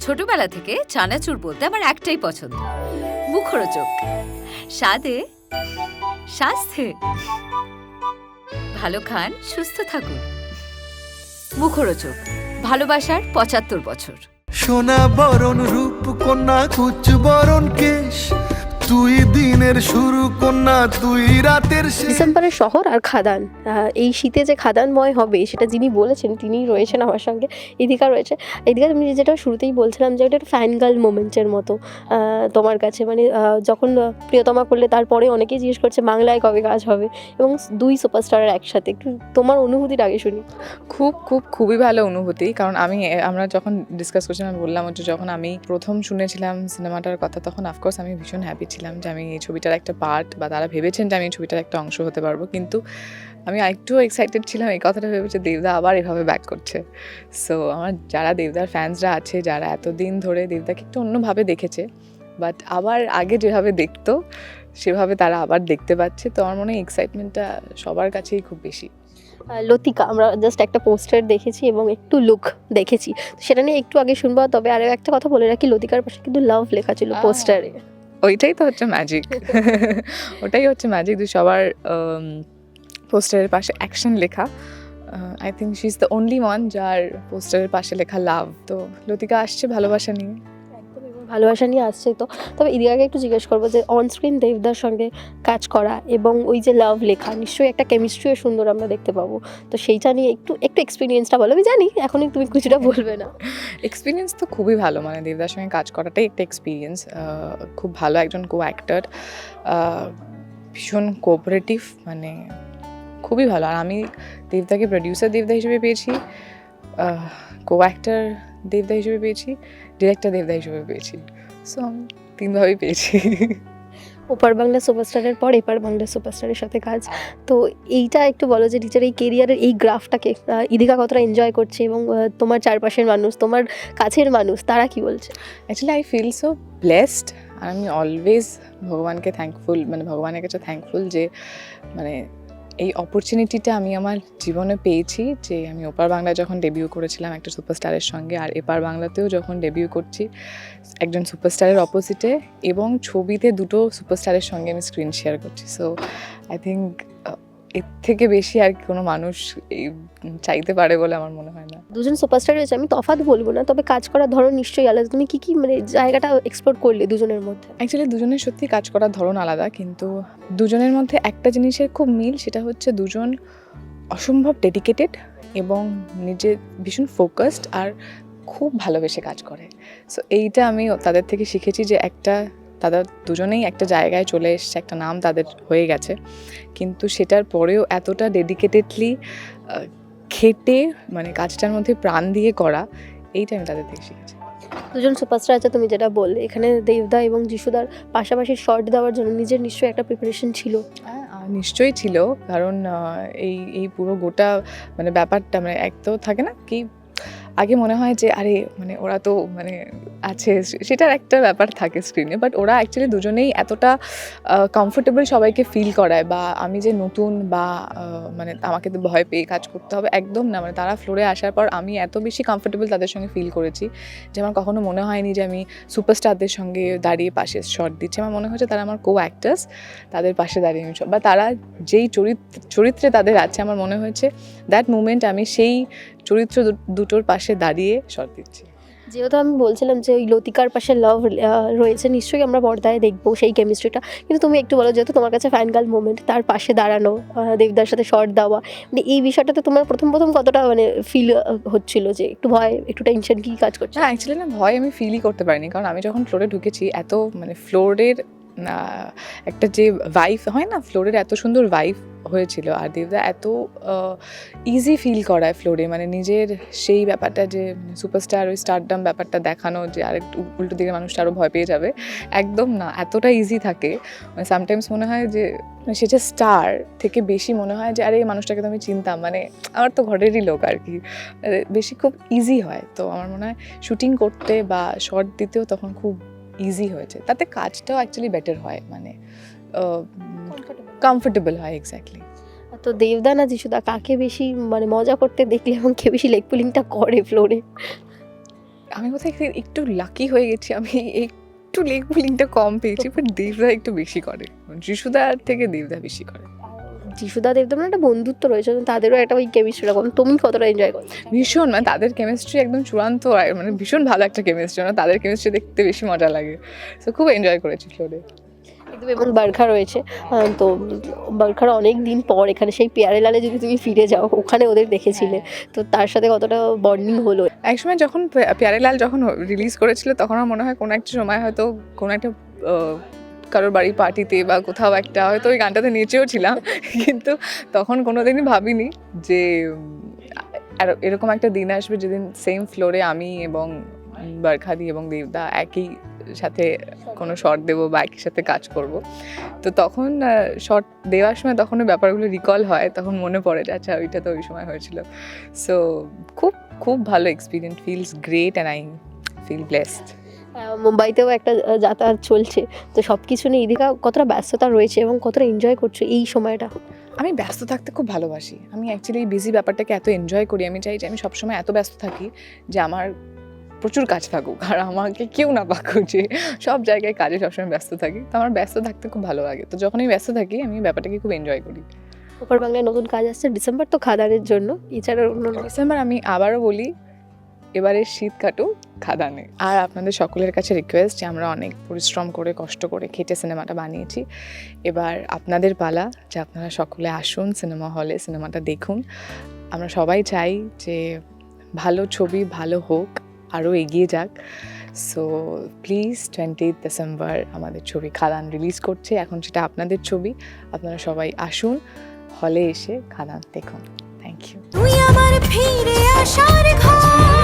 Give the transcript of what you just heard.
ছোটবেলা থেকে চানাচুর বলতে আমার একটাই পছন্দ। মুখরোচক। স্বাদে স্বাস্থ্যে ভালো খান, সুস্থ থাকুন। মুখরোচক। ভালোবাসার পঁচাত্তর বছর। সোনা বরণ রূপ কন্যা কুচ বরণ, কেশ। তুই দিনের শুরু কন্যা তুই রাতের ডিসেম্বরের শহর আর খাদান। এই শীতে যে খাদানময় হবে সেটা যিনি বলেছেন তিনিই রয়েছেন আমার সঙ্গে এদিকা রয়েছে। এদিকে আমি যেটা শুরুতেই বলছিলাম যে এটা ফ্যান গার্ল মোমেন্টের মতো তোমার কাছে। মানে যখন প্রিয়তমা করলে তারপরে অনেকেই জিজ্ঞেস করছে বাংলায় কবে কাজ হবে? এবং দুই সুপারস্টারের একসাথে। একটু তোমার অনুভূতিটা আগে শুনি। খুব খুব খুবই ভালো অনুভূতি। কারণ আমি আমরা যখন ডিসকাস করছিলাম আমি বললাম হচ্ছে যখন আমি প্রথম শুনেছিলাম সিনেমাটার কথা তখন অফকোর্স আমি ভীষণ হ্যাপি ছিলাম। যে আমি এই ছবিটার একটা পার্ট বা তারা ভেবেছেন যে আমি এই ছবিটার একটা অংশ হতে পারব কিন্তু আমি আরেকটু এক্সাইটেড ছিলাম এই কথাটা ভেবে যে দেবদা আবার এভাবে ব্যাক করছে। সো আমার যারা দেবদার ফ্যান্সরা আছে যারা এতদিন ধরে দেবদাকে একটু অন্যভাবে দেখেছে বাট আবার আগে যেভাবে দেখতো সেভাবে তারা আবার দেখতে পাচ্ছে। তো আমার মনে হয় এক্সাইটমেন্টটা সবার কাছেই খুব বেশি। লতিকা আমরা জাস্ট একটা পোস্টার দেখেছি এবং একটু লুক দেখেছি। সেটা নিয়ে একটু আগে শুনব তবে আরও একটা কথা বলে রাখি লতিকার পাশে কিন্তু লাভ লেখা ছিল পোস্টারে ওইটাই তো হচ্ছে ম্যাজিক ওটাই হচ্ছে ম্যাজিক যে সবার পোস্টারের পাশে অ্যাকশন লেখা। I think she is the only one যার পোস্টারের পাশে লেখা লাভ তো লতিকা আসছে ভালোবাসা নিয়ে। ভালোবাসা নিয়ে আসছে তো। তবে ইদিকাকে একটু জিজ্ঞেস করব যে অনস্ক্রিন দেবদার সঙ্গে কাজ করা এবং ওই যে লাভ লেখা, নিশ্চয়ই একটা কেমিস্ট্রিও সুন্দর আমরা দেখতে পাবো। তো সেইটা নিয়ে একটু একটু এক্সপিরিয়েন্সটা বলো। আমি জানি, এখনই তুমি কিছুটা বলবে না। এক্সপিরিয়েন্স তো খুবই ভালো মানে দেবদার সঙ্গে কাজ করাটাই একটা এক্সপিরিয়েন্স খুব ভালো একজন কো অ্যাক্টর ভীষণ কোঅপারেটিভ মানে খুবই ভালো। আর আমি দেবদাকে প্রডিউসার দেবদা হিসেবে পেয়েছি কো অ্যাক্টর দেবদা হিসেবে পেয়েছি ডিরেক্টর দেবদা হিসেবে পেয়েছি। সো আমি তিনভাবেই পেয়েছি। ওপার বাংলা সুপারস্টারের পর এপার বাংলা সুপারস্টারের সাথে কাজ। তো এইটা একটু বলো যে টিচার এই কেরিয়ারের এই গ্রাফটাকে ইদিকা কতটা এনজয় করছে এবং তোমার চারপাশের মানুষ তোমার কাছের মানুষ তারা কি বলছে? Actually I feel so blessed আর আমি অলওয়েজ ভগবানকে থ্যাঙ্কফুল মানে ভগবানের কাছে থ্যাঙ্কফুল যে মানে এই অপরচুনিটিটা আমি আমার জীবনে পেয়েছি যে আমি ওপার বাংলা যখন ডেবিউ করেছিলাম একটা সুপারস্টারের সঙ্গে, আর এপার বাংলাতেও যখন ডেবিউ করছি একজন সুপারস্টারের অপোজিটে এবং ছবিতে দুটো সুপারস্টারের সঙ্গে আমি স্ক্রিন শেয়ার করছি। সো আই থিঙ্ক এর থেকে বেশি আর কি কোনো মানুষ এই চাইতে পারে বলে আমার মনে হয় না। দুজন সুপারস্টার রয়েছে আমি তফাৎ বলব না তবে কাজ করার ধরন নিশ্চয়ই আলাদা। তুমি কি কি মানে জায়গাটা এক্সপ্লোর করলে দুজনের মধ্যে? অ্যাকচুয়ালি দুজনের সত্যি কাজ করার ধরন আলাদা কিন্তু দুজনের মধ্যে একটা জিনিসের খুব মিল সেটা হচ্ছে দুজন অসম্ভব ডেডিকেটেড এবং নিজে ভীষণ ফোকাসড আর খুব ভালোবেসে কাজ করে। সো এইটা আমি তাদের থেকে শিখেছি যে একটা তাদের দুজনেই একটা জায়গায় চলে এসছে একটা নাম তাদের হয়ে গেছে। কিন্তু সেটার পরেও এতটা ডেডিকেটেডলি খেটে মানে কাজটার মধ্যে প্রাণ দিয়ে করা এইটা আমি তাদের থেকে শিখেছি। দুজন সুপারস্টার আছে তুমি যেটা বললে এখানে দেবদা এবং যিশুদার পাশাপাশি শর্ট দেওয়ার জন্য নিজের নিশ্চয়ই একটা প্রিপারেশন ছিল। হ্যাঁ, নিশ্চয়ই ছিল কারণ এই এই পুরো গোটা মানে ব্যাপারটা মানে এক তো থাকে না কি আগে মনে হয় যে, আরে মানে ওরা তো মানে আছে, সেটার একটা ব্যাপার থাকে স্ক্রিনে বাট ওরা অ্যাকচুয়ালি দুজনেই এতটা কমফোর্টেবল সবাইকে ফিল করায় বা আমি যে নতুন বা মানে আমাকে তো ভয় পেয়ে কাজ করতে হবে, একদম না। মানে তারা ফ্লোরে আসার পর আমি এত বেশি কমফোর্টেবল তাদের সঙ্গে ফিল করেছি যে, আমার কখনো মনে হয়নি যে, আমি সুপারস্টারদের সঙ্গে দাঁড়িয়ে পাশে শট দিচ্ছি। আমার মনে হচ্ছে তারা আমার কো অ্যাক্টার্স তাদের পাশে দাঁড়িয়ে বা তারা যেই চরিত্র, চরিত্রে তাদের আছে, আমার মনে হয়েছে দ্যাট মুমেন্ট আমি সেই চরিত্র দুটোর পাশে দাঁড়িয়ে শট দিচ্ছি। যেহেতু আমি বলছিলাম যে ওই লতিকার পাশে লাভ রয়েছে নিশ্চয়ই আমরা পর্দায় দেখব সেই কেমিস্ট্রিটা কিন্তু তুমি একটু বলো যেহেতু তোমার কাছে ফ্যানগাল মোমেন্ট তার পাশে দাঁড়ানো দেবদার সাথে শর্ট দেওয়া মানে এই বিষয়টাতে তোমার প্রথম প্রথম কতটা মানে ফিল হচ্ছিল যে একটু ভয় একটু টেনশন কি কাজ করছে? না অ্যাকচুয়ালি না ভয় আমি ফিলই করতে পারিনি। কারণ আমি যখন ফ্লোরে ঢুকেছি এত মানে ফ্লোরের একটা যে ভাইফ হয় না ফ্লোরের এত সুন্দর ভাইফ হয়েছিল আর দেবদা এত ইজি ফিল করায় ফ্লোরে মানে নিজের সেই ব্যাপারটা যে সুপারস্টার ওই স্টারডাম ব্যাপারটা দেখানো, যে আরেকটু উল্টো দিকে মানুষটা আরও ভয় পেয়ে যাবে, একদম না, এতটা ইজি থাকে। মানে সামটাইমস মনে হয় যে মানে সে যে স্টার থেকে বেশি মনে হয় যে, আরে, এই মানুষটাকে তো আমি চিনতাম। মানে আমার তো ঘরেরই লোক আর কি। মানে বেশি খুব ইজি হয়। তো আমার মনে হয় শুটিং করতে বা শর্ট দিতেও তখন খুব ইজি হয়েছে। তাতে কাজটাও অ্যাকচুয়ালি বেটার হয় মানে কমফোর্টেবল হয় এক্স্যাক্টলি তো দেবদা না যিশুদা কাকে বেশি মানে মজা করতে দেখলে এবং কে বেশি লেগ পুলিংটা করে ফ্লোরে আমি একটু- একটু লাকি হয়ে গেছি আমি একটু লেগ পুলিংটা কম পেয়েছি বাট দেবদা একটু বেশি করে। যিশুদার থেকে দেবদা বেশি করে। যিশুদা দেবদমের একটা বন্ধুত্ব রয়েছে তাদেরও একটা ওই কেমিস্ট্রিটা তুমি কতটা এনজয় করো ভীষণ মানে তাদের কেমিস্ট্রি একদম চূড়ান্ত মানে ভীষণ ভালো একটা কেমিস্ট্রি না তাদের কেমিস্ট্রি দেখতে বেশি মজা লাগে। তো খুব এনজয় করেছি ফ্লোরে এবং বার্খা রয়েছে। তো বার্খার অনেক দিন পর এখানে সেই পেয়ারেলালে যদি তুমি ফিরে যাও ওখানে ওদের দেখেছিলে। তো তার সাথে কতটা বন্ডিং হলো? একসময় যখন পে- প্যারেলাল যখন রিলিজ করেছিল তখন আমার মনে হয় কোনো একটা সময় হয়তো কোনো একটা কারোর বাড়ি পার্টিতে বা কোথাও একটা, হয়তো ওই গানটাতে নেচেও ছিলাম, কিন্তু তখন কোনো দিনই ভাবিনি যে এরকম একটা দিন আসবে যেদিন সেম ফ্লোরে আমি এবং বারখাদি এবং দেবদা একই সাথে কোনো শর্ট দেবো বা একই সাথে কাজ করব। তো তখন শর্ট দেওয়ার সময় তখন ওই ব্যাপারগুলো রিকল হয়, তখন মনে পড়ে যে আচ্ছা ওইটা তো ওই সময় হয়েছিল। সো খুব খুব ভালো experience feels great and I feel blessed মুম্বাইতেও একটা যাতায়াত চলছে। তো সব কিছু নিয়ে এদিকে কতটা ব্যস্ততা রয়েছে এবং কতটা এনজয় করছ এই সময়টা? আমি ব্যস্ত থাকতে খুব ভালোবাসি। আমি অ্যাকচুয়ালি এই বিজি ব্যাপারটাকে এত এনজয় করি। আমি চাই যে আমি সবসময় এত ব্যস্ত থাকি যে আমার প্রচুর কাজ থাকুক আর আমাকে কেউ না পাকুক যে সব জায়গায় কাজে সবসময় ব্যস্ত থাকি। তো আমার ব্যস্ত থাকতে খুব ভালো লাগে। তো যখন আমি ব্যস্ত থাকি আমি ব্যাপারটাকে খুব এনজয় করি। ওপর বাংলায় নতুন কাজ আসছে ডিসেম্বর তো খাদানের জন্য। এছাড়া অন্য ডিসেম্বর আমি আবারও বলি এবারে শীত কাটুক খাদানে। আর আপনাদের সকলের কাছে রিকোয়েস্ট যে আমরা অনেক পরিশ্রম করে কষ্ট করে খেটে সিনেমাটা বানিয়েছি। এবার আপনাদের পালা যে আপনারা সকলে আসুন সিনেমা হলে সিনেমাটা দেখুন। আমরা সবাই চাই যে ভালো ছবি ভালো হোক আরও এগিয়ে যাক। সো প্লিজ টোয়েন্টি ডিসেম্বর আমাদের ছবি খাদান রিলিজ করছে। এখন সেটা আপনাদের ছবি। আপনারা সবাই আসুন হলে এসে খাদান দেখুন। থ্যাংক ইউ তুই আমার ফিরে আসার ঘর।